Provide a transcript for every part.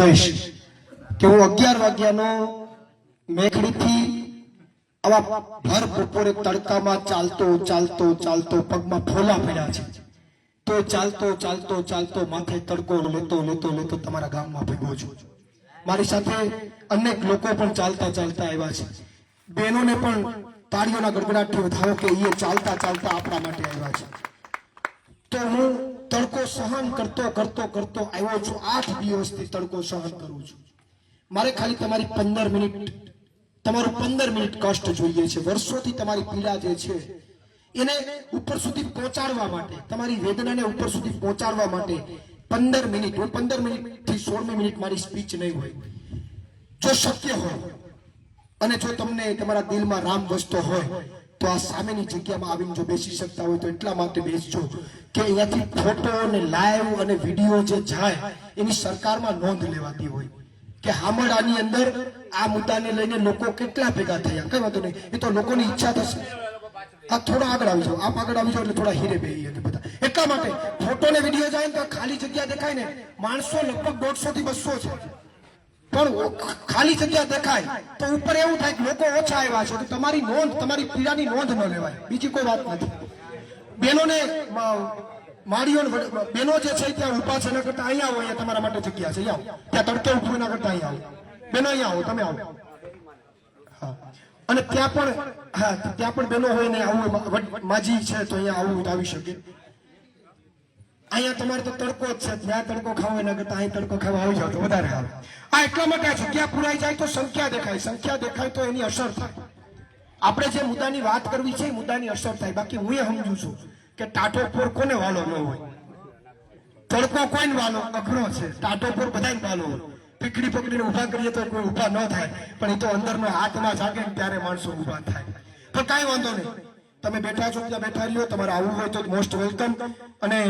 કહીશ કે હું અગિયાર વાગ્યાનો મેઘડીથી આવા ભર બપોરે તડકામાં ચાલતો ચાલતો ચાલતો પગમાં ફોલા પડ્યા છે. તો ચાલતો ચાલતો ચાલતો માથે તડકો લેતો લેતો લેતો તમારા ગામમાં ભેગો છું. મારી સાથે અનેક લોકો પણ ચાલતા ચાલતા આવ્યા છે. બહેનોને પણ તાળીઓના ગડગડાટથી વધારો કે એ ચાલતા ચાલતા આપણા માટે આવ્યા છે. તો હું તડકો સહન કરતો કરતો કરતો આવ્યો છું. આઠ દિવસથી તડકો સહન કરું છું. મારે ખાલી તમારી પંદર મિનિટ, તમારું પંદર મિનિટ કષ્ટ જોઈએ છે. વર્ષોથી તમારી પીડા જે છે, એને ઉપર સુધી પહોંચાડવા માટે, તમારી વેદનાને ઉપર સુધી પહોંચાડવા માટે પંદર મિનિટ, હું પંદર મિનિટથી સોળમી મિનિટ મારી સ્પીચ નહીં હોય. જો શક્ય હોય, અને જો તમને તમારા દિલમાં રામ વસતો હોય તો આ સામેની જગ્યામાં આવીને જો બેસી શકતા હોય તો એટલા માટે બેસજો કે અહીંયાથી ફોટો અને લાઈવ અને વીડિયો જે જાય, એની સરકારમાં નોંધ લેવાતી હોય. કે હામડાની અંદર આ મુદ્દાને લઈને લોકો કેટલા ભેગા થયા? કઈ વાંધો નહીં. એ તો લોકોની ઈચ્છા થશે. આ થોડા આગળ આવી જાઓ. આપ આગળ આવી જાઓ એટલે થોડા હીરે બેહી બધા. એટલા માટે ફોટો ને વીડિયો જાય ને તો ખાલી જગ્યા દેખાય ને. માણસો લગભગ દોઢસો થી બસો છે. પણ ખાલી જગ્યા દેખાય, તો ઉપર એવું થાય કે લોકો ઓછા આવ્યા છે, તો તમારી નોંધ, તમારી પીડાની નોંધ ન લેવાય. બીજી કોઈ વાત નથી. બહેનોને માળીઓ બહેનો જે છે ત્યાં ઊભા છે, એના કરતા અહીંયા આવો, અહીંયા તમારા માટે જગ્યા છે. આવો. ત્યાં તડકે ઉભું એના કરતા અહીંયા આવો. બેનો અહીંયા આવો, તમે આવો. હા. અને ત્યાં પણ, હા, ત્યાં પણ બેનો હોય ને આવું માજી છે તો અહીંયા આવું, આવી શકે. અહીંયા તમારે તો તડકો જ છે. જ્યાં તડકો ખાવો એના કરતા અહીં તડકો ખાવા આવી જાવ તો વધારે હાલ આ એટલા માટે જગ્યા પુરાઈ જાય તો સંખ્યા દેખાય. સંખ્યા દેખાય તો એની અસર થાય. આપણે જે મુદ્દાની વાત કરવી છે, એ મુદ્દાની અસર થાય. બાકી હું એ સમજુ છું કે ટાટો પોર કોને વાલો ન હોય? તડકો કોઈને વાલો? અઘરો છે. ટાટો પોર બધાને વાલો હોય. પીકડી પકડીને ઊભા કરીએ તો કોઈ ઊભા ન થાય. પણ એ તો અંદરનો હાથમાં જાગે ત્યારે માણસો ઊભા થાય. પણ કાંઈ વાંધો નહીં. તમે બેઠા છો, ત્યાં બેઠા રહ્યો. તમારે આવવું હોય તો મોસ્ટ વેલકમ અને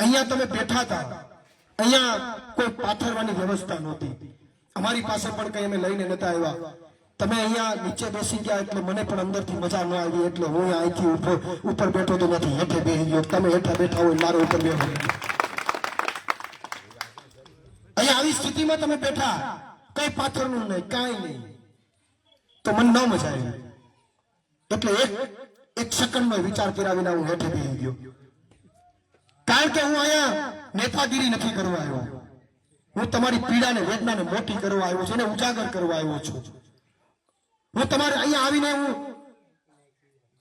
અહીંયા તમે બેઠા હતા. અહીંયા કોઈ પાથરવાની વ્યવસ્થા નહોતી. અમારી પાસે પણ કઈ અમે લઈને નતા આવ્યા. તમે અહીંયા નીચે બેસી ગયા એટલે મને પણ અંદરથી મજા ન આવી, એટલે હું અહીંથી ઉપર ઉપર બેઠો તો નથી, હેઠે બેસી ગયો. તમે હેઠા બેઠા હોય, મારો ઉપર બેહો. અહીંયા આવી સ્થિતિમાં તમે બેઠા. કઈ પાથરનું નહીં, કાંઈ નહીં. તો મને ન મજા આવી. એટલે એક એક સેકન્ડનો વિચાર કર્યા વિના હું હેઠે બેસી ગયો. કારણ કે હું અહીંયા નેતાગીરી નથી કરવા આવ્યો. હું તમારી પીડાને, વેદનાને મોટી કરવા આવ્યો છું અને ઉજાગર કરવા આવ્યો છું. હું તમારે અહીંયા આવીને હું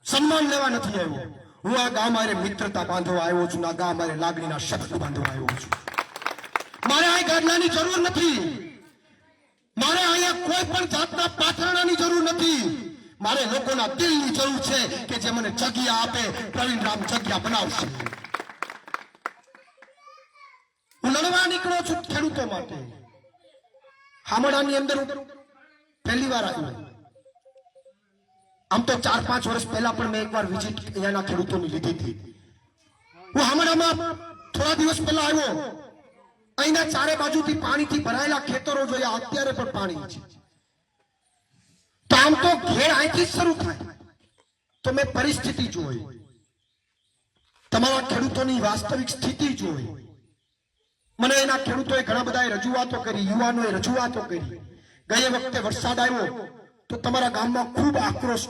સન્માન લેવા નથી આવ્યો. હું આ ગામ મારે મિત્રતા બાંધવા આવ્યો છું આ ગામ મારે લાગણીના શબ્દ બાંધવા આવ્યો છું. મારે આ ગાડલાની જરૂર નથી. મારે અહીંયા કોઈ પણ જાતના પાથરણાની જરૂર નથી. મારે લોકોના દિલની જરૂર છે કે જે મને જગ્યા આપે પ્રવીણ રામ જગ્યા બનાવશે. હું લડવા નીકળ્યો છું ખેડૂતો માટે. હામડાની અંદર પહેલી વાર આવ્યો. આમ તો ચાર પાંચ વર્ષ પહેલા પણ મેં એકવાર વિઝિટ અહીંયાના ખેડૂતોની લીધી હતી. હું હામડામાં થોડા દિવસ પહેલા આવ્યો. અહીંના ચારે બાજુથી પાણીથી ભરાયેલા ખેતરો જોયા. અત્યારે પણ પાણી છે. તો આમ તો ઘેર અહીંથી શરૂ થાય. તો મેં પરિસ્થિતિ જોઈ. તમારા ખેડૂતોની વાસ્તવિક સ્થિતિ જોઈ. મને એના ખેડૂતોએ ઘણા બધાએ રજૂઆતો કરી, યુવાનોએ રજૂઆતો કરી. ગયે વખતે વરસાદ આવ્યો તો તમારા ગામમાં ખૂબ આક્રોશ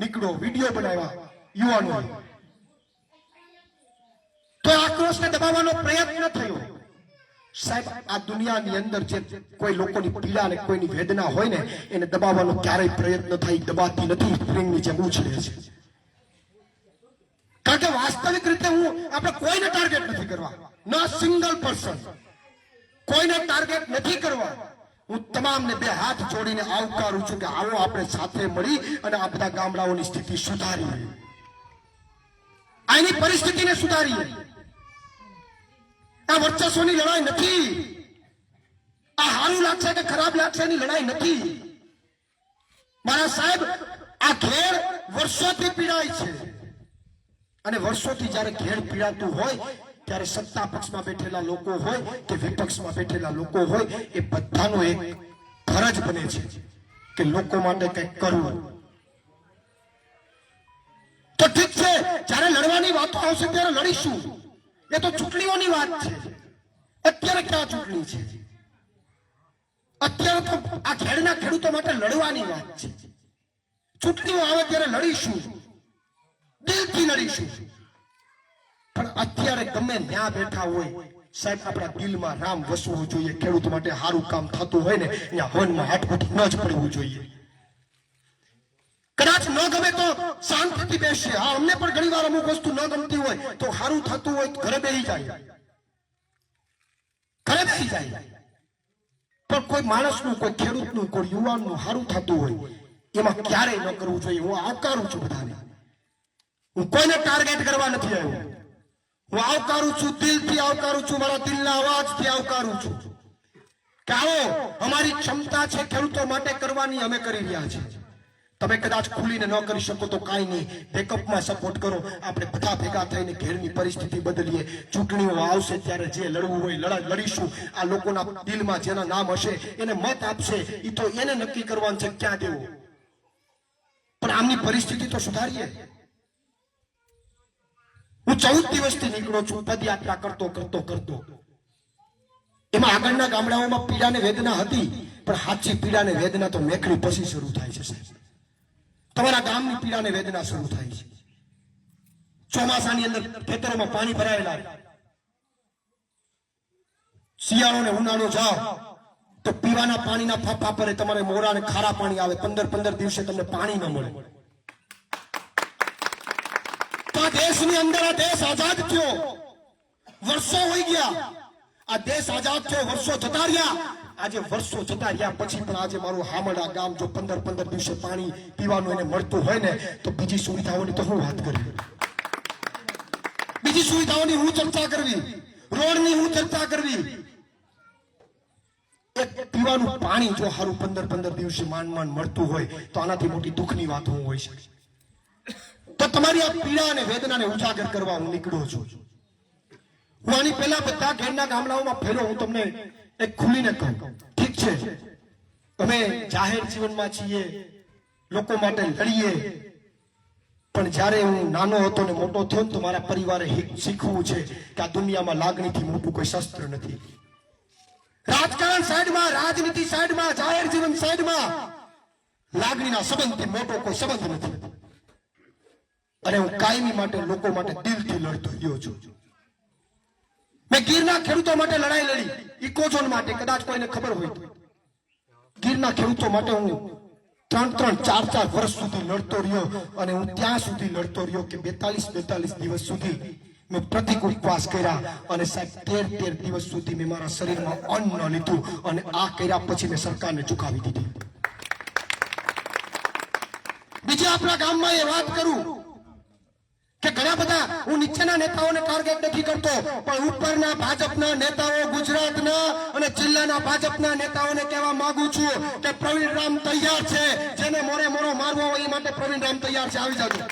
નીકળ્યો, વીડિયો બનાવ્યા યુવાનો તો આક્રોશને દબાવવાનો પ્રયત્ન થયો. સાહેબ, આ દુનિયાની અંદર જે કોઈ લોકોની પીડા અને કોઈની વેદના હોય ને, એને દબાવવાનો ક્યારેય પ્રયત્ન થાય દબાતી નથી સ્પ્રિંગની જેમ ઉછળે છે કારણ કે વાસ્તવિક રીતે હું આપણે કોઈને ટાર્ગેટ નથી કરવા. ન સિંગલ પર્સન કોઈને ટાર્ગેટ નથી કરવા. હું તમામને બે હાથ જોડીને આવકારું છું કે આવો આપણે સાથે મળી અને આ બધા ગામડાઓની સ્થિતિ સુધારીએ. આની પરિસ્થિતિને સુધારીએ. આ વર્ચસ્વની લડાઈ નથી. આ સારું લાગશે કે ખરાબ લાગશે એની લડાઈ નથી. મારા સાહેબ, આ ઘેર વર્ષોથી પીડાય છે. અને વર્ષોથી જ્યારે ઘેર પીડાતું હોય ત્યારે સત્તા પક્ષમાં બેઠેલા લોકો હોય કે વિપક્ષમાં બેઠેલા લોકો હોય, એ બધાનો એક ફરજ બને છે કે લોકો માટે કંઈક કરવું. તો ઠીક છે, જ્યારે લડવાની વાતો આવશે ત્યારે લડીશું. એ તો ચૂંટણીઓની વાત છે. અત્યારે ક્યાં ચૂંટણી છે? અત્યારે તો આ ખેડના ખેડૂતો માટે લડવાની વાત છે. ચૂંટણીઓ આવે ત્યારે લડીશું. દિલથી લડીશું. પણ અત્યારે ગમે ત્યાં બેઠા હોય, સાહેબ, આપણા દિલમાં રામ વસવું જોઈએ. ખેડૂત માટે સારું કામ થતું હોય ને ત્યાં હવનમાં હાટપુટી ન જ પડવું જોઈએ. કદાચ ન ગમે તો શાંતિથી બેસીએ. હા, અમને પણ ઘણી વાર અમુક વસ્તુ ન ગમતી હોય તો સારું થતું હોય તો ઘરે બેસી જાય. ઘરે બેસી જાય. પણ કોઈ માણસનું, કોઈ ખેડૂતનું, કોઈ યુવાનનું સારું થતું હોય, એમાં ક્યારેય ન કરવું જોઈએ. હું આવકારું છું બધાને. હું કોઈને ટાર્ગેટ કરવા નથી આવ્યો. હું આવકારું છું, દિલથી આવકારું છું, મારા દિલના અવાજથી આવકારું છું. કે આવો અમારી ક્ષમતા છે ખેડૂતો માટે કરવાની અમે કરી રહ્યા છીએ. તમે કદાચ ખુલીને ન કરી શકો તો કાંઈ નહીં. બેકઅપમાં સપોર્ટ કરો. આપણે બધા ભેગા થઈને ઘેરની પરિસ્થિતિ બદલીએ. ચૂંટણીઓ આવશે ત્યારે જે લડવું હોય લડા લડીશું. આ લોકોના દિલમાં જેના નામ હશે, એને મત આપશે એ તો એને નક્કી કરવાનું છે. ક્યાં દેવું? પણ આમની પરિસ્થિતિ તો સુધારીએ. હું ચૌદ દિવસથી નીકળો છું પદયાત્રા કરતો કરતો કરતો. એમાં આગળના ગામડાઓમાં પીડા ને વેદના હતી, પણ સાચી પીડા ને વેદના તો મેખડી પછી શરૂ થાય છે, સાહેબ. તમારા ગામની પીડા ને વેદના શરૂ થાય છે. ચોમાસાની અંદર ખેતરોમાં પાણી ભરાયેલા. શિયાળો ને ઉનાળો જાઓ, તો પીવાના પાણીના ફાફા પર તમારે મોડા ને ખારા પાણી આવે, પંદર પંદર દિવસે તમને પાણી ન મળે. આ દેશની અંદર આ દેશ આઝાદ થયો. વર્ષો હોઈ ગયા. આ દેશ આઝાદ થયો, વર્ષો જતા રહ્યા. આજે વર્ષો જતા રહ્યા પછી પણ આજે મારું હામડા ગામ જો પંદર પંદર દિવસે પાણી પીવાનું એને મળતું હોય ને, તો બીજી સુવિધાઓની તો હું વાત કરવી. બીજી સુવિધાઓની હું ચર્ચા કરવી. રોડની હું ચર્ચા કરવી. પીવાનું પાણી જો હારું પંદર પંદર દિવસે માંડ માંડ મળતું હોય, તો આનાથી મોટી દુઃખની વાત હું હોઈ શકે. તો તમારી આ પીડા અને વેદનાને ઉજાગર કરવા હું નીકળ્યો છું. હું આની પહેલા બધા ઘેરના ગામડાઓમાં ફેરો હું તમને એક ખુલીને કહું. ઠીક છે. અમે જાહેર જીવનમાં છીએ, લોકો માટે લડીએ. પણ જ્યારે હું નાનો હતો ને મોટો થયો તો મારા પરિવારે શીખવું છે કે આ દુનિયામાં લાગણીથી મોટું કોઈ શસ્ત્ર નથી. રાજકારણ સાઈડમાં, રાજનીતિ સાઈડમાં, જાહેર જીવન સાઈડમાં લાગણીના સંબંધથી મોટો કોઈ સંબંધ નથી. અને હું કાયમી માટે લોકો માટે દિલથી લડતો રહ્યો છું. મેં ગીરના ખેડૂતો માટે લડાઈ લડી. ઇકોઝોન માટે, કદાચ કોઈને ખબર હોય ગીરના ખેડૂતો માટે હું ત્રણ ત્રણ, ચાર ચાર વર્ષ સુધી લડતો રહ્યો અને હું ત્યાં સુધી લડતો રહ્યો કે બેતાલીસ બેતાલીસ દિવસ સુધી મેં પ્રતિક ઉપવાસ કર્યા અને સાહેબ, તેર તેર દિવસ સુધી મેં મારા શરીરમાં અન્ન ન લીધું અને આ કર્યા પછી મેં સરકારને ચુકાવી દીધી. બીજા આપણા ગામમાં એ વાત કરું. કે ઘણા બધા હું નીચેના નેતાઓને ટાર્ગેટ નથી કરતો, પણ ઉપરના ભાજપના નેતાઓ ગુજરાતના અને જિલ્લાના ભાજપના નેતાઓને કહેવા માંગુ છું કે પ્રવીણ રામ તૈયાર છે, જેને મોરે મોરો મારવો એ માટે પ્રવીણ રામ તૈયાર છે. આવી જાજો.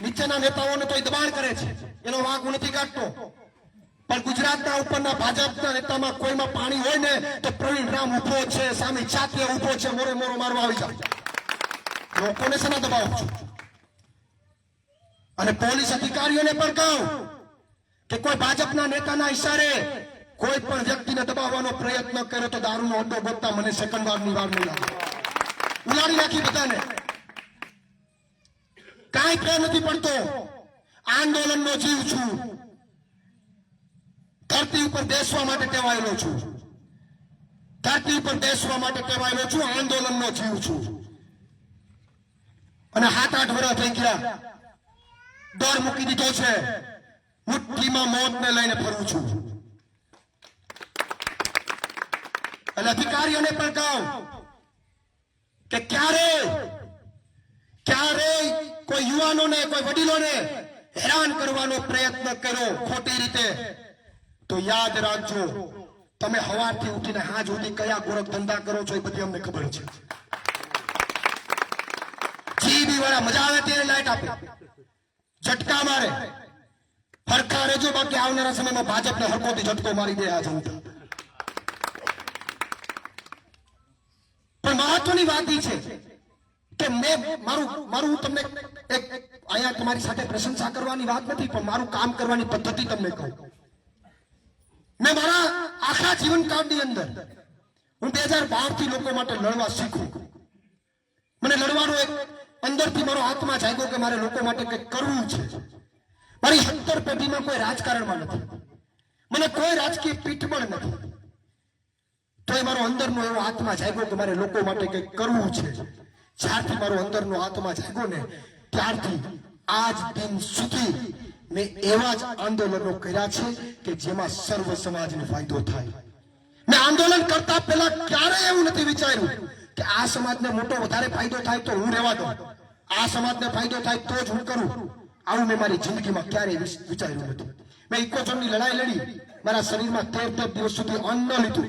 નીચેના નેતાઓને તો દબાણ કરે છે, એનો વાંક હું નથી કાઢતો. પણ ગુજરાતના ઉપરના ભાજપના નેતામાં કોઈમાં પાણી હોય ને તો પ્રવીણ રામ ઊભો છે, સામે છાતીએ ઊભો છે, મોરે મોરો મારવા આવી જાય લોકોને શેના દબાવ છું? અને પોલીસ અધિકારીઓને પણ કહું કે કોઈ ભાજપના નેતાના ઈશારે કોઈ પણ વ્યક્તિને દબાવવાનો પ્રયત્ન કર્યો તો દારૂનો અડ્ડો ગોતતા મને સેકન્ડ વારની વાર નહીં લાગે ઉલાડી નાખી બધાને. કાંઈ ફેર નથી પડતો. આંદોલનનો જીવ છું. ધરતી ઉપર બેસવા માટે ટેવાયેલો છું. ધરતી ઉપર બેસવા માટે ટેવાયેલો છું, આંદોલનનો જીવ છું. અને સાત આઠ વર્ષ થઈ ગયા. ડર મૂકી દીધો છે. મુઠ્ઠીમાં મોતને લઈને ફરું છું. અને અધિકારીઓને પણ કહું કે ક્યારે ક્યારે કોઈ યુવાનોને, કોઈ વડીલોને હેરાન કરવાનો પ્રયત્ન કર્યો ખોટી રીતે, તો યાદ રાખજો, તમે હવારથી ઉઠીને હાજ સુધી કયા ગોરખ ધંધા કરો છો એ બધી અમને ખબર છે. જીબી વાળા મજા આવે ત્યારે લાઈટ આપે. ઝટકા મારે. હરખા રહેજો, બાકી આવનારા સમયમાં ભાજપને હરકોથી ઝટકો મારી દે આ જનતા. પણ મહત્વની વાત એ છે કે મેં મારું મારું તમને એક અહીંયા તમારી સાથે પ્રશંસા કરવાની વાત નથી, પણ મારું કામ કરવાની પદ્ધતિ તમને કહું. મેં મારા આખા જીવનકાળની અંદર હું બે હજાર બારથી લોકો માટે લડવા શીખું. મને લડવાનો એક અંદરથી મારો આત્મા જાગ્યો કે મારે લોકો માટે કંઈક કરવું છે. મારી સત્તર પેઢીમાં કોઈ રાજકારણમાં નથી. મને કોઈ રાજકીય પીઠ પણ નથી. તો એ મારો અંદરનો એવો આત્મા જાગ્યો કે મારે લોકો માટે કંઈક કરવું છે. જ્યારથી મારો અંદરનો આત્મા જાગ્યો ને, ત્યારથી આજ દિન સુધી મેં એવા જ આંદોલનો કર્યા છે કે જેમાં સર્વ સમાજને ફાયદો થાય. મેં આંદોલન કરતા પહેલા ક્યારેય એવું નથી વિચાર્યું કે આ સમાજને મોટો વધારે ફાયદો થાય તો હું રહેવા દઉં. આ સમાજને ફાયદો થાય તો જ હું કરું. આવું મેં મારી જિંદગીમાં ક્યારેય વિચાર્યું નથી. મેં ઇકોઝોનની લડાઈ લડી. મારા શરીરમાં તેર તેર દિવસ સુધી અન્ન ન લીધું.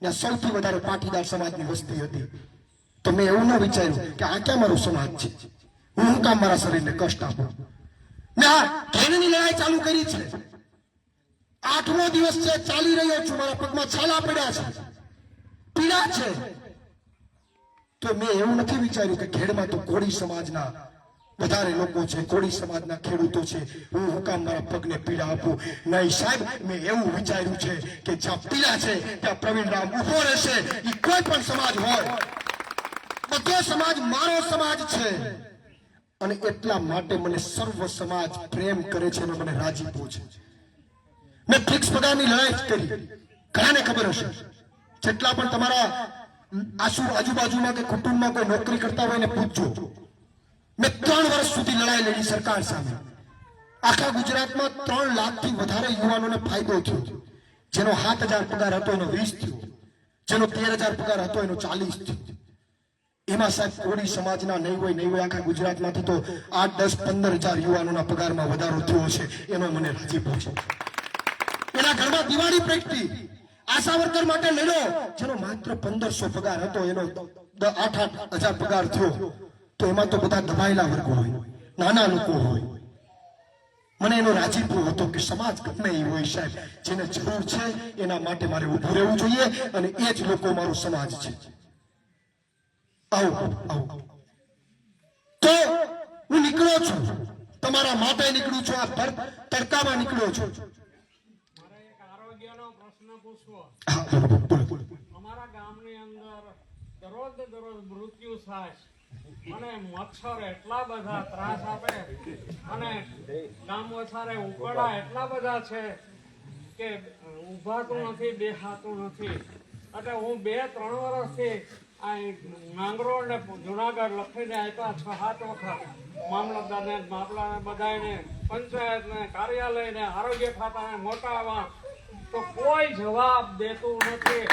ત્યાં સૌથી વધારે પાટીદાર સમાજની વસ્તી હતી. તો મેં એવું ન વિચાર્યું કે આ ક્યાં મારો સમાજ છે? હું શું કામ મારા શરીરને કષ્ટ આપું? મેં આ ઘેરની લડાઈ ચાલુ કરી છે. આઠમો દિવસ છે, ચાલી રહ્યો છું. મારા પગમાં છાલા પડ્યા છે. પીડા છે. તો મેં એવું નથી વિચાર્યું કે ખેડમાં તો કોળી સમાજના વધારે લોકો છે, કોળી સમાજના ખેડૂતો છે. હું હુકામ મારા પગને પીડા આપું. નહીં સાહેબ, મેં એવું વિચાર્યું છે કે જ્યાં પીડા છે, ત્યાં પ્રવીણ રામ ઊભો રહેશે. એ કોઈ પણ સમાજ હોય. બધો સમાજ મારો સમાજ છે. અને એટલા માટે મને સર્વ સમાજ પ્રેમ કરે છે અને મને રાજીપો છે. મેં ફિક્સ પગારની લડાઈ કરી. ઘણાને ખબર હશે? જેટલા પણ તમારા આસુ આજુબાજુમાં કે કુટુંબમાં કોઈ નોકરી કરતા હોય ને પૂછજો. મેં ત્રણ વર્ષ સુધી લડાઈ લડી સરકાર સામે. આખા ગુજરાતમાં ત્રણ લાખથી વધારે યુવાનોને ફાયદો થયો. જેનો સાત હજાર પગાર હતો, એનો વીસ થયો. જેનો તેર હજાર પગાર હતો, એનો ચાલીસ થયો. એમાં સાહેબ કોળી સમાજના નહીં હોય નહીં હોય આખા ગુજરાતમાંથી તો આઠ, દસ, પંદર હજાર યુવાનોના પગારમાં વધારો થયો છે. એનો મને રાજીપો છે એના ઘરમાં દિવાળી પ્રગટી આશા વર્કર માટે લડ્યો જેનો માત્ર પંદરસો પગાર હતો, એનો આઠ આઠ હજાર પગાર થયો, તો એમાં તો બધા દબાયેલા વર્ગો હોય, નાના લોકો હોય. મને એનો રાજીપો હતો કે સમાજ ગમે એ હોય સાહેબ, જેને જરૂર છે એના માટે મારે ઊભું રહેવું જોઈએ અને એ જ લોકો મારો સમાજ છે. આવો આવો. તો હું નીકળ્યો છું. તમારા માટે નીકળું છું, આ તડકામાં નીકળ્યો છું મારે એક આરોગ્યનો પ્રશ્ન પૂછવો હા, બોલો, બોલો, બોલો. અમારા ગામની અંદર દરરોજ દરરોજ મૃત્યુ થાય. અને મચ્છર એટલા બધા ત્રાસ આપે અને ગામ વસારે ઉકળા એટલા બધા છે કે ઊભાતું નથી બેહાતું નથી એટલે હું બે, ત્રણ વર્ષથી આ નાંગરોળ ને જુનાગઢ લખીને આપ્યા છ, સાત વખત મામલતદારને, મામલાને બધાને પંચાયતને, કાર્યાલયને, આરોગ્ય ખાતાને મોટા કોઈ જવાબ દેતું નથી.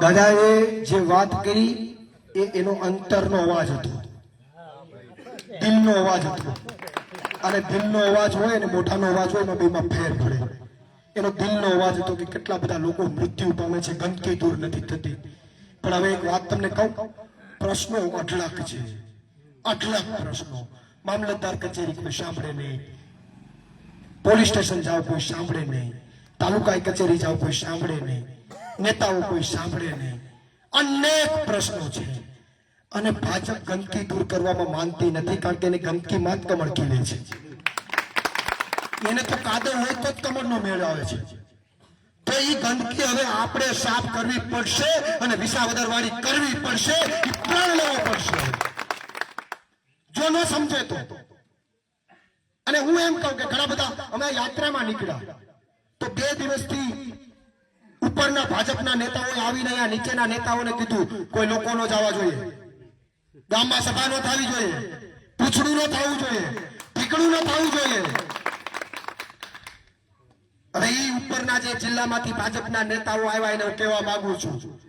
દાદાએ જે વાત કરી, એ એનો અંતરનો અવાજ હતો. દિલનો અવાજ હતો. અને દિલનો અવાજ હોય અને મોઢાનો અવાજ હોય એમાં બેમાં ફેર પડે. એનો દિલનો અવાજ હતો કે કેટલા બધા લોકો મૃત્યુ પામે છે, ગંદકી દૂર નથી થતી. પણ હવે એક વાત તમને કહું, પ્રશ્નો અઢળક છે. અઢળક પ્રશ્નો. મામલતદાર કચેરી કોઈ સાંભળે નહીં. પોલીસ સ્ટેશન જાઓ કોઈ સાંભળે નહીં. તાલુકા કચેરી જાઓ કોઈ સાંભળે નહીં. નેતાઓ કોઈ સાંભળે નહીં. અનેક પ્રશ્નો છે. અને ભાજપ ગંદકી દૂર કરવામાં માનતી નથી કારણ કે એને ગંદકીમાં જ કમળ ખીલે છે. એને તો કાદવ હોય તો જ કમળનો મેળ આવે છે. તો એ ગંદકી હવે આપણે સાફ કરવી પડશે અને વિસાવદરવાળી કરવી પડશે. પ્રણ લેવો પડશે. જો ન સમજે તો. અને હું એમ કહું કે ઘણા બધા અમે યાત્રામાં નીકળ્યા. તો બે દિવસથી ઉપરના ભાજપના નેતાઓએ આવીને અહીંયા નીચેના નેતાઓને કીધું, કોઈ લોકો નો જવા જોઈએ. ગામમાં સભા નો થવી જોઈએ. પૂછડું ન થવું જોઈએ. ઠીકડું ન થવું જોઈએ. હવે ઉપરના જે જિલ્લામાંથી ભાજપના નેતાઓ આવ્યા એને કહેવા માંગુ છું.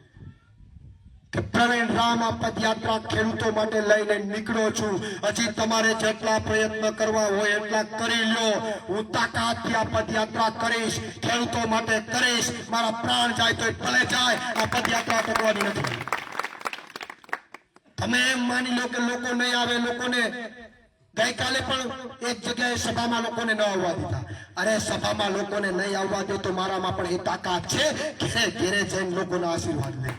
પ્રવીણ રામ આ પદયાત્રા ખેડૂતો માટે લઈને નીકળ્યો છું. હજી તમારે જેટલા પ્રયત્ન કરવા હોય એટલા કરી લ્યો. હું તાકાતથી આ પદયાત્રા કરીશ, ખેડૂતો માટે કરીશ. મારા પ્રાણ જાય તો ભલે જાય, આ પદયાત્રા કરવાની નથી. તમે એમ માની લો કે લોકો નહીં આવે, લોકોને ગઈકાલે પણ એક જગ્યાએ સભામાં લોકોને ન આવવા દીધા. અરે સભામાં લોકોને નહીં આવવા દે તો મારામાં પણ એ તાકાત છે ઘેરે ઘેરે જઈને લોકોના આશીર્વાદ લે.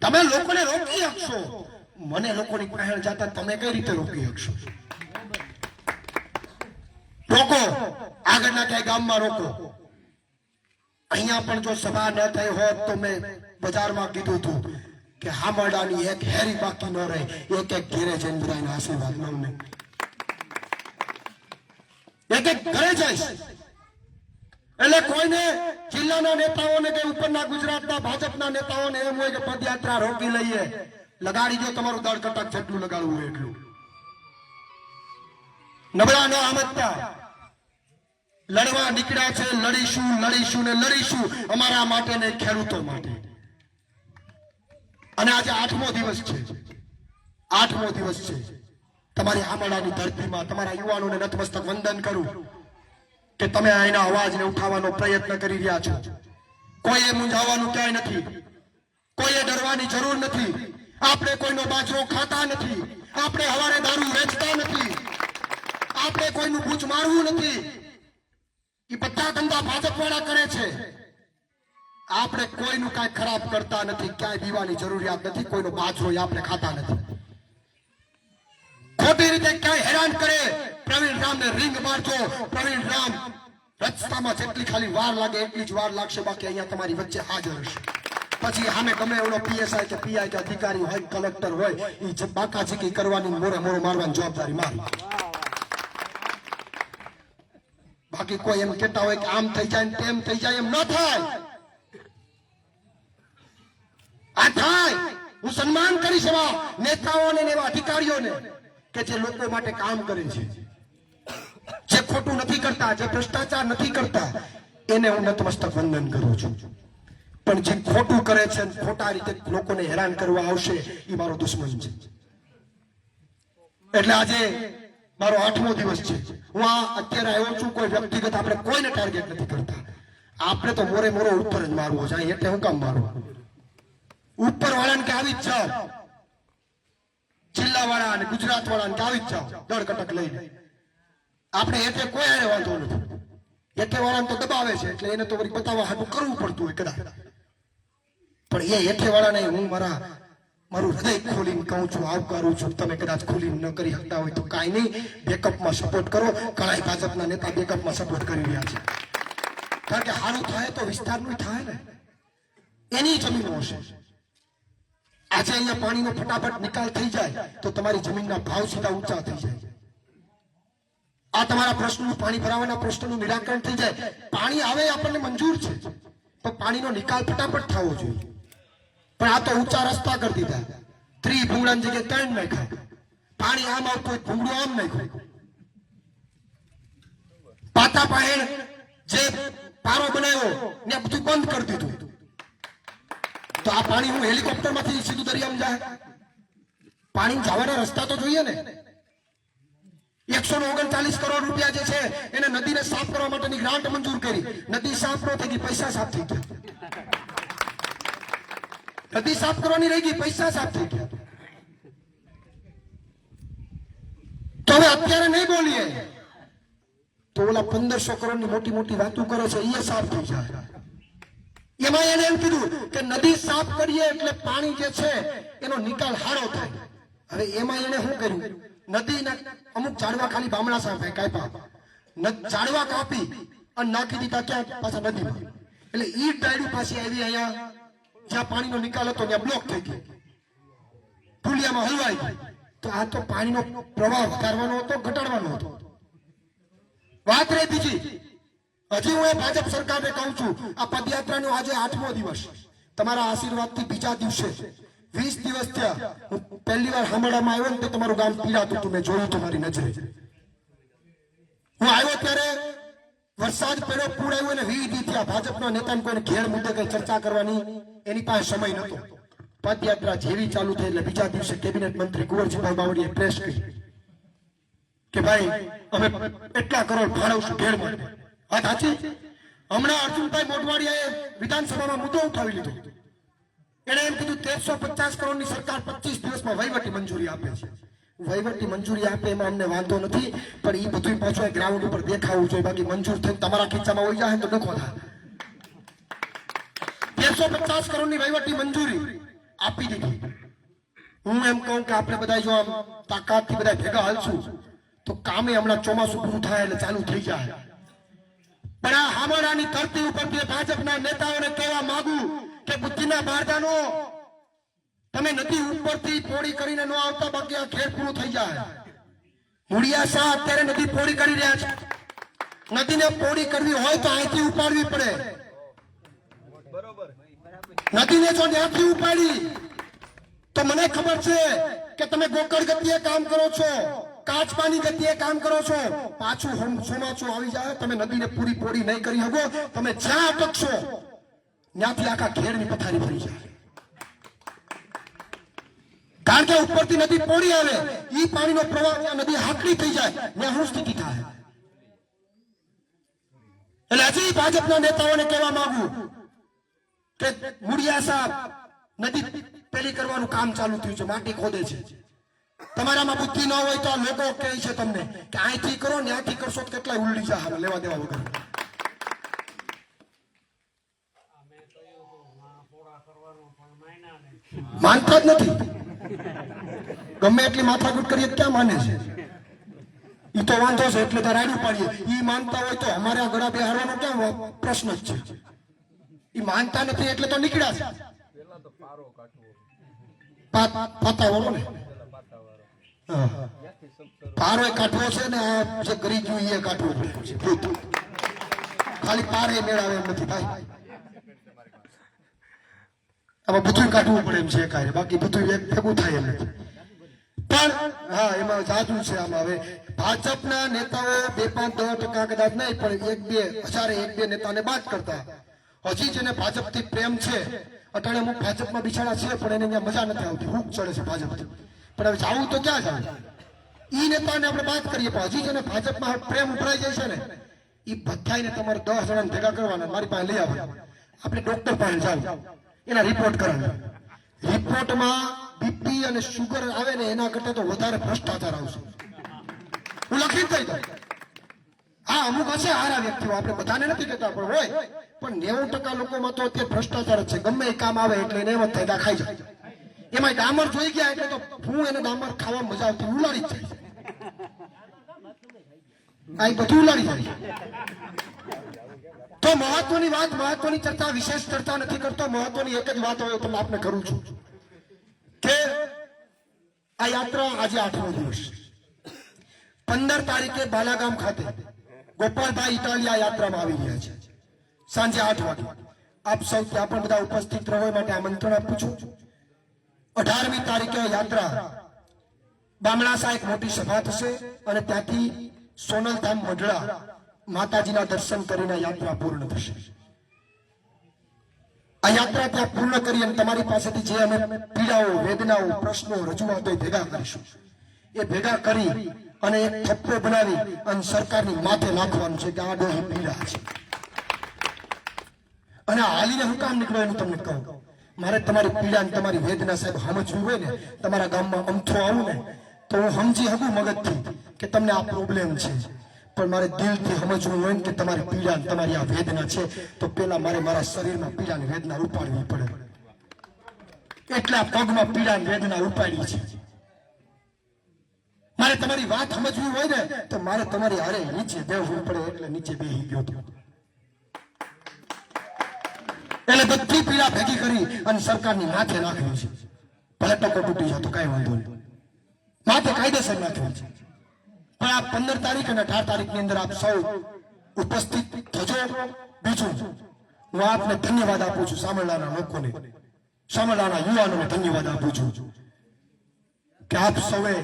તમે લોકોને રોકી શકશો મને લોકોની પાસે જતા તમે કઈ રીતે રોકી શકશો રોકો. આગળના ક્યાંય ગામમાં રોકો. અહીંયા પણ જો સભા ન થઈ હોત તો મેં બજારમાં કીધું હતું કે હામરડાની એક હેરી બાકી ન રહે, એક એક ઘેરે જઈને બધાના આશીર્વાદ લઉં એક એક ઘરે જઈશ. એટલે કોઈને જિલ્લાના નેતાઓને કે ઉપરના ગુજરાતના ભાજપના નેતાઓને એમ હોય કે પદયાત્રા રોકી લઈએ. લગાડી દો તમારું દળ કટક જેટલું લગાડવું હોય એટલું. નબળા ન સમજતા લડવા નીકળ્યા છે, લડીશું લડીશું ને લડીશું અમારા માટે ને ખેડૂતો માટે. અને આજે આઠમો દિવસ છે. આઠમો દિવસ છે. તમારી આમળાની ધરતીમાં તમારા યુવાનોને નતમસ્તક વંદન કરું. કે તમે એના અવાજને ઉઠાવવાનો પ્રયત્ન કરી રહ્યા છો. કોઈએ મૂંઝાવાનું ક્યાંય નથી. કોઈએ ડરવાની જરૂર નથી. આપણે કોઈનો બાજરો ખાતા નથી. આપણે હવારે દારૂ વેચતા નથી. આપણે કોઈનું બૂચ મારવું નથી. એ બધા ધંધા ભાજપ વાળા કરે છે. આપણે કોઈનું કાંઈ ખરાબ કરતા નથી. ક્યાંય દીવાની જરૂરિયાત નથી. કોઈનો બાજરો આપણે ખાતા નથી. ખોટી રીતે ક્યાંય હેરાન કરે. પ્રવીણ રામને રિંગ મારજો. પ્રવીણ રામ, રસ્તામાં જેટલી ખાલી વાર લાગે એટલી જ વાર લાગશે. બાકી અહીંયા તમારી વચ્ચે હાજર હશે. પછી સામે ગમે એવડો પીએસઆઈ કે પીઆઈ કે અધિકારી હોય, કલેક્ટર હોય એ જે બાકાચીકી કરવાની મોરે મોરે મારવાની જવાબદારી મારી. બાકી કોઈ એમ કેતા હોય કે આમ થઈ જાય તેમ થઈ જાય, એમ ન થાય. આ થાય. હું સન્માન કરીશ એવા નેતાઓને એવા અધિકારીઓને કે જે લોકો માટે કામ કરે છે. ખોટું નથી કરતા, જે ભ્રષ્ટાચાર નથી કરતા, એને હું નતમસ્તક વંદન કરું છું. પણ જે ખોટું કરે છે ખોટા રીતે લોકોને હેરાન કરવા આવશે એ મારો દુશ્મન છે. એટલે આજે મારો આઠમો દિવસ છે. હું આ અત્યારે આવ્યો છું, કોઈ વ્યક્તિગત આપણે કોઈને ટાર્ગેટ નથી કરતા. આપણે તો મોરે મોરો ઉપર જ મારવો છે. એટલે હું કામ મારવા ઉપર વાળાને કે આવી જ જાઓ. જિલ્લા વાળા અને ગુજરાત વાળા કે આવી જ જાઓ. દળ કટક લઈને. આપણે એટલે કોઈ આને વાંધો નથી. એટલે વાળાને તો દબાવે છે, એટલે એને તો વળી બતાવવા હાટું કરવું પડતું હોય કદાચ. પણ એ હેઠે વાળાને હું મારા, મારું હૃદય ખોલીને કહું છું આવકારું છું, તમે કદાચ ખોલીને ન કરી શકતા હોય તો કાંઈ નહીં. બેકઅપમાં સપોર્ટ કરો. ઘણા ભાજપના નેતા બેકઅપમાં સપોર્ટ કરી રહ્યા છે. કારણ કે સારું થાય તો વિસ્તારનું થાય ને. એની જમીનો હશે. આજે અહીંયા પાણીનો ફટાફટ નિકાલ થઈ જાય તો તમારી જમીનના ભાવ સીધા ઊંચા થઈ જાય. આ તમારા પ્રશ્નનું પાણી ભરાવાના પ્રશ્નનું નિરાકરણ થઈ જાય. પાણી આવે આપણને મંજૂર છે. પણ પાણીનો નિકાલ ફટાફટ થવો જોઈએ. પણ આ તો ઊંચા રસ્તા કરી દીધા. ત્રી ભૂંગળાની જગ્યાએ ત્રણ નાખ્યા પાણી આમ આવતું હોય, ભૂંગળું આમ નાખ્યું પાતા પાહેણ જે પારો બનાવ્યો ને બધું બંધ કરી દીધું. તો આ પાણી હું હેલિકોપ્ટરમાંથી સીધું દરિયામાં જાય. પાણી જવાના રસ્તા તો જોઈએ ને. એકસો ને ઓગણચાલીસ કરોડ રૂપિયા જે છે, એને નદીને સાફ કરવા માટેની ગ્રાન્ટ મંજૂર કરી. નદી સાફ ન થઈ ગઈ, પૈસા સાફ થઈ ગયા. નદી સાફ કરવાની રહી ગઈ, પૈસા સાફ થઈ ગયા. તો હવે અત્યારે નહીં બોલીએ. તો ઓલા પંદરસો કરોડની મોટી મોટી વાતો કરે છે એ સાફ થઈ જાય. એમાં એને એમ કીધું કે નદી સાફ કરીએ એટલે પાણી જે છે, એનો નિકાલ હારો થાય. હવે એમાં એને શું કર્યું? નદીના અમુક ઝાડવા ખાલી બામણા સામે કાપ્યા ઝાડવા કાપી અને નાખી દીધા ક્યાં? પાછા નદીમાં એટલે ઈ ડાયડું પાછી આવી અહીંયા, જ્યાં પાણીનો નિકાલ હતો, ત્યાં બ્લોક થઈ ગયો. પુલિયામાં હલવાઈ ગઈ તો આ તો પાણીનો પ્રવાહ વધારવાનો હતો, ઘટાડવાનો હતો. વાત રહી બીજી. હજી હું એ ભાજપ સરકારને કહું છું, આ પદયાત્રાનો આજે આઠમો દિવસ. તમારા આશીર્વાદથી બીજા દિવસે વીસ દિવસ થયા. હું પહેલી વાર હામડામાં આવ્યો ને તો તમારું ગામ પીડાતું હતું મેં જોયું તમારી નજરે. હું આવ્યો ત્યારે વરસાદ પડ્યો, પૂર આવ્યો ને વી દી ભાજપના નેતાને કોઈને ઘેર મુદ્દે કઈ ચર્ચા કરવાની એની પાસે સમય નહોતો. પદયાત્રા જેવી ચાલુ થઈ એટલે બીજા દિવસે કેબિનેટ મંત્રી કુંવરજીભાઈ બાવળીએ પ્રેસ કરી કે ભાઈ, અમે એટલા કરોડ ફાળવશું ઘેર માટે વાત સાચી? હમણાં અર્જુનભાઈ મોઢવાડિયાએ વિધાનસભામાં મુદ્દો ઉઠાવી લીધો. એણે એમ કીધું, તેરસો પચાસ કરોડની સરકાર પચીસ દિવસમાં વહીવટી મંજૂરી આપે છે. વહીવટી મંજૂરી આપે એમાં અમને વાંધો નથી, પણ એ બધું પાછું ગ્રાઉન્ડ ઉપર દેખાવું જોઈએ. બાકી મંજૂર થઈને તમારા ખીચામાં હોય જાય તો ડખો થાય તેરસો પચાસ કરોડની વહીવટી મંજૂરી આપી દીધી. હું એમ કહું કે આપણે બધા જો આમ તાકાતથી બધા ભેગા હાલશું, તો કામે હમણાં ચોમાસું પૂરું થાય એટલે ચાલુ થઈ જાય. પણ આ હામરાની ધરતી ઉપર ભાજપના નેતાઓને કહેવા માંગુ કે બુદ્ધિના બારદાનો તમે નદી ઉપરથી પોડી કરીને ન આવતા બાકી આ ખેડ પૂરું થઈ જાય. મુડિયા શાહ અત્યારે નદી પોડી કરી રહ્યા છે. નદીને પોડી કરવી હોય તો અહીંથી ઉપાડવી પડે. નદીને જો ત્યાંથી ઉપાડી, તો મને ખબર છે કે તમે ગોકળ ગતિએ કામ કરો છો, કાચપાની ગતિએ કામ કરો છો. પાછું સોમાચું આવી જાય, તમે નદીને પૂરી પોળી નહીં કરી શકો. તમે જ્યાં અટકશો ત્યાંથી આખા ઘેરની પથારી ફરી જાય. કારણ કે ઉપરથી નદી પોળી આવે, ઈ પાણીનો પ્રવાહ નદી હાકડી થઈ જાય, ત્યાં હું સ્થિતિ થાય? એટલે આજે ભાજપના નેતાઓને કહેવા માંગુ કે મુડિયા સાહેબ, નદી પેલી કરવાનું કામ ચાલુ થયું છે, માટી ખોદે છે. તમારામાં બુદ્ધિ ન હોય તો લોકો કહે છે તમને કે અહીંથી કરો ને અહીંથી કરશો તો કેટલાય ઉલડી જાય લેવા દેવા વગર અમે કહ્યું હતું માં પૂરા કરવાનું પણ માયના નહીં માનતા જ નથી. ગમે એટલી માથાકૂટ કરીએ ક્યાં માને છે? એ તો વાંધો છે, એટલે તો રાડું પાડીએ. એ માનતા હોય તો અમારે ગળા બેહારવાનો ક્યાં પ્રશ્ન જ છે? એ માનતા નથી એટલે તો નીકળ્યા છે. પાતા વાળો ને. પારો કાઢવો છે ને જે કરી ગયું એ કાઢવો છે. ખાલી પારે મેળાવે એમ નથી, ભાઈ. આમાં બધું કાઢવું પડે એમ છે કાર્ય. બાકી બધું એક ભેગું થાય એમ નથી. પણ, હા, એમાં જાજુ છે આમાં હવે. ભાજપના નેતાઓ બે પાંચ દસ ટકા કદાચ નહીં, પણ એક બે હજારે એક બે નેતાને બાદ કરતા. હજી જેને ભાજપથી પ્રેમ છે. અટાણે અમુક ભાજપમાં બિચારા છે, પણ એને અહીંયા મજા નથી આવતી. હુક ચડે છે ભાજપથી. પણ હવે જાવું તો ક્યાં જાવ? ઈ નેતાને આપણે વાત કરીએ, પણ હજી જેને ભાજપમાં પ્રેમ ઉભરાઈ જાય છે ને એ બધાને તમારે દસ જણાને ભેગા કરવાના, મારી પાસે લઈ આવવાના. આપણે ડોક્ટર પાસે જાવ. એના રિપોર્ટ કરાવવા રિપોર્ટમાં બીપી અને શુગર આવે ને એના કરતા તો વધારે ભ્રષ્ટાચાર આવશે. હું લખી જ દઈ હા અમુક હશે હારા વ્યક્તિઓ, આપણે બધાને નથી કહેતા, પણ હોય. પણ નેવું ટકા લોકોમાં તો અત્યારે ભ્રષ્ટાચાર જ છે. ગમે એ કામ આવે એટલે એને એમ જ થાય ખાઈ જાય. એમાં ડામર જોઈ ગયા એટલે તો હું એને ડામર ખાવા મજા આવતી ઉલાડી જ જાય. આ બધું ઉલાડી જાય. તો મહત્વની વાત, મહત્વની ચર્ચા, વિશેષ ચર્ચા નથી કરતો. મહત્વની એક જ વાત હવે તમને આપને કરું છું કે આ યાત્રા આજે આઠમો દિવસ પંદર તારીખે બાલાગામ ખાતે ગોપાલભાઈ ઇટાલિયા યાત્રામાં આવી રહ્યા છે. સાંજે આઠ વાગે. આપ સૌ ત્યાં પણ બધા ઉપસ્થિત રહો માટે આમંત્રણ આપું છું. અઢારમી તારીખે યાત્રા બામણાસા એક મોટી સભા થશે અને ત્યાંથી સોનલધામ મઢડા માતાજીના દર્શન કરીને યાત્રા પૂર્ણ થશે. આ યાત્રા ત્યાં પૂર્ણ કરી અને તમારી પાસેથી જે અમે પીડાઓ, વેદનાઓ, પ્રશ્નો, રજૂઆતો ભેગા કરીશું. એ ભેગા કરી અને એક થપ્પો બનાવી અને સરકારની માથે નાખવાનું છે કે આ ડોહી પીડા છે. અને હાલીને હું કામ નીકળો એનું તમને કહું. મારે તમારી પીડા અને તમારી વેદના સાહેબ સમજવું હોય ને, તમારા ગામમાં અમથો આવું ને, તો હું સમજી શકું મગજથી કે તમને આ પ્રોબ્લેમ છે. પણ મારે દિલથી સમજવું હોય કે તમારી પીડા તમારી આ વેદના છે, તો પેલા મારે મારા શરીરમાં પીડાની વેદના ઉપાડવી પડે. એટલા પગમાં પીડાની વેદના ઉપાડી છે. મારે તમારી વાત સમજવી હોય ને, તો મારે તમારી હારે નીચે બેહવું પડે, એટલે નીચે બેહી ગયો હતો એટલે બધી પીડા ભેગી કરી અને સરકારની માથે નાખ્યું છે. ભલે ટકો તૂટી જતો કઈ વાંધો નહીં. માથે કાયદેસર નાખવી છે. પણ આ પંદર તારીખ અને અઢાર તારીખની અંદર આપ સૌ ઉપસ્થિત થજો. બીજું, હું આપને ધન્યવાદ આપું છું સામરલાના લોકોને સામરલાના યુવાનોને ધન્યવાદ આપું છું કે આપ સૌએ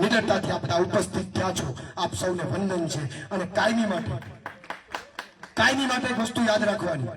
નિડરતાથી આ બધા ઉપસ્થિત થયા છો. આપ સૌને વંદન છે અને કાયમી માટે કાયમી માટે એક વસ્તુ યાદ રાખવાની.